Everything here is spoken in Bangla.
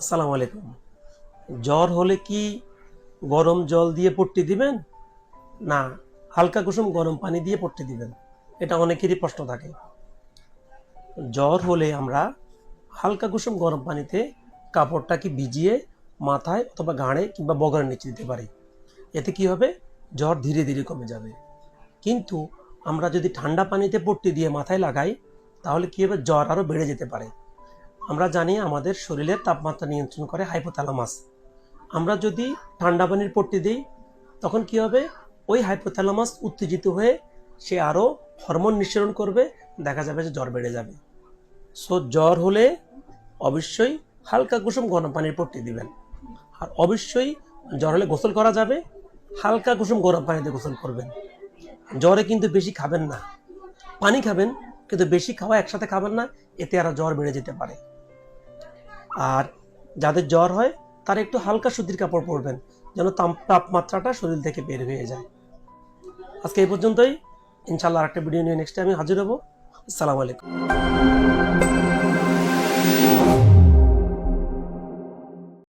আসসালামু আলাইকুম। জ্বর হলে কি গরম জল দিয়ে পট্টি দিবেন? না, হালকা কুসুম গরম পানি দিয়ে পট্টি দিবেন। এটা অনেকেরই প্রশ্ন থাকে। জ্বর হলে আমরা হালকা কুসুম গরম পানিতে কাপড়টাকে ভিজিয়ে মাথায় অথবা ঘাড়ে কিংবা বগরের নিচে দিতে পারি। এতে কি হবে? জ্বর ধীরে ধীরে কমে যাবে। কিন্তু আমরা যদি ঠান্ডা পানিতে পট্টি দিয়ে মাথায় লাগাই, তাহলে কি হবে? জ্বর আরও বেড়ে যেতে পারে। আমরা জানি আমাদের শরীরের তাপমাত্রা নিয়ন্ত্রণ করে হাইপোথ্যালামাস আমরা যদি ঠান্ডা পানির পট্টি দিই, তখন কি হবে? ওই হাইপোথ্যালামাস উত্তেজিত হয়ে সে আরও হরমোন নিঃসরণ করবে, দেখা যাবে যে জ্বর বেড়ে যাবে। সো জ্বর হলে অবশ্যই হালকা কুসুম গরম পানির পট্টি দিবেন। আর অবশ্যই জ্বর হলে গোসল করা যাবে, হালকা কুসুম গরম পানিতে গোসল করবেন। জ্বরে কিন্তু বেশি খাবেন না। পানি খাবেন, কিন্তু বেশি খাওয়া একসাথে খাবেন না, এতে আরও জ্বর বেড়ে যেতে পারে। আর যাদের জ্বর হয়, তারা একটু হালকা সুতির কাপড় পরবেন, যেন তাপ- তাপমাত্রাটা শরীর থেকে বের হয়ে যায়। আজকে এই পর্যন্তই। ইনশাল্লাহ আরেকটা ভিডিও নিয়ে নেক্সট আমি হাজির হব। আসসালামু আলাইকুম।